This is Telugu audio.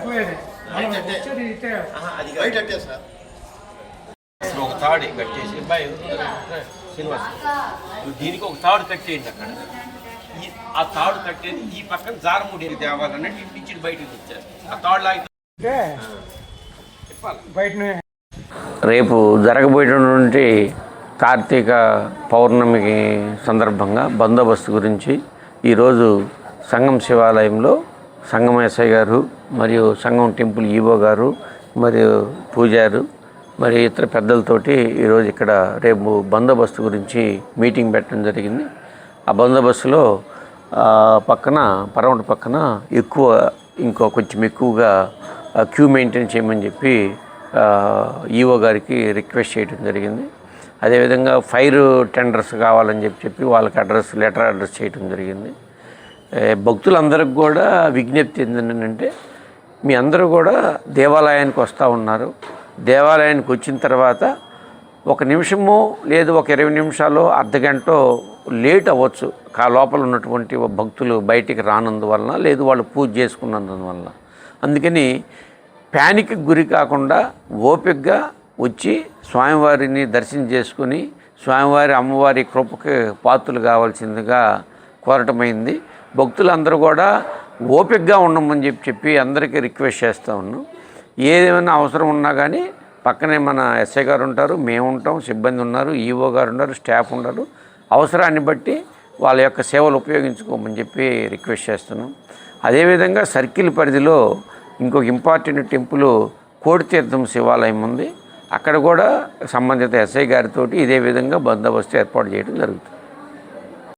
పోయేది. మనం బయట అంటే- వచ్చేది ఇటే ఆహా, అది కాదు. బయట అట్టే సార్. ఇప్పుడు ఒక తాడు కట్టేసి బాయ్ శ్రీనివాస్ దీనికి ఒక తాడు కట్టేయండి అక్కడ. ఈ ఆ తాడు కట్టేది ఈ పక్కన జారముడి తేవాలన్నట్టు ఇంటి నుంచి బయటకు వచ్చారు ఆ తాడు రేపు జరగబోయేటటువంటి కార్తీక పౌర్ణమికి సందర్భంగా బందోబస్తు గురించి ఈరోజు సంఘం శివాలయంలో సంఘం ఎస్ఐ గారు మరియు సంఘం టెంపుల్ ఈవో గారు మరియు పూజారు మరి ఇతర పెద్దలతోటి ఈరోజు ఇక్కడ రేపు బందోబస్తు గురించి మీటింగ్ పెట్టడం జరిగింది. ఆ బందోబస్తులో పక్కన పరమటి పక్కన ఎక్కువ ఇంకో కొంచెం ఎక్కువగా క్యూ మెయింటైన్ చేయమని చెప్పి ఈఓ గారికి రిక్వెస్ట్ చేయడం జరిగింది. అదేవిధంగా ఫైర్ టెండర్స్ కావాలని చెప్పి చెప్పి వాళ్ళకి అడ్రస్ లెటర్ అడ్రస్ చేయడం జరిగింది. భక్తులందరికి కూడా విజ్ఞప్తి ఏంటంటే మీ అందరూ కూడా దేవాలయానికి వస్తూ ఉన్నారు. దేవాలయానికి వచ్చిన తర్వాత ఒక నిమిషము లేదు ఒక ఇరవై నిమిషాలు అర్ధగంట లేట్ అవ్వచ్చు. కా లోపల ఉన్నటువంటి భక్తులు బయటికి రానందువలన లేదు వాళ్ళు పూజ చేసుకున్నందువలన. అందుకని ప్యానిక్ గురి కాకుండా ఓపికగా వచ్చి స్వామివారిని దర్శనం చేసుకుని స్వామివారి అమ్మవారి కృపకి పాత్రలు కావాల్సిందిగా కోరటమైంది. భక్తులందరూ కూడా ఓపికగా ఉండమని చెప్పి చెప్పి అందరికీ రిక్వెస్ట్ చేస్తూ ఉన్నాం. ఏదేమైనా అవసరం ఉన్నా కానీ పక్కనే మన ఎస్ఐ గారు ఉంటారు మేము ఉంటాం సిబ్బంది ఉన్నారు ఈఓ గారు ఉన్నారు స్టాఫ్ ఉన్నారు. అవసరాన్ని బట్టి వాళ్ళ యొక్క సేవలు ఉపయోగించుకోమని చెప్పి రిక్వెస్ట్ చేస్తున్నాం. అదేవిధంగా సర్కిల్ పరిధిలో ఇంకొక ఇంపార్టెంట్ టెంపుల్ కోటితీర్థం శివాలయం ఉంది. అక్కడ కూడా సంబంధిత ఎస్ఐ గారితో ఇదే విధంగా బందోబస్తు ఏర్పాటు చేయడం జరుగుతుంది.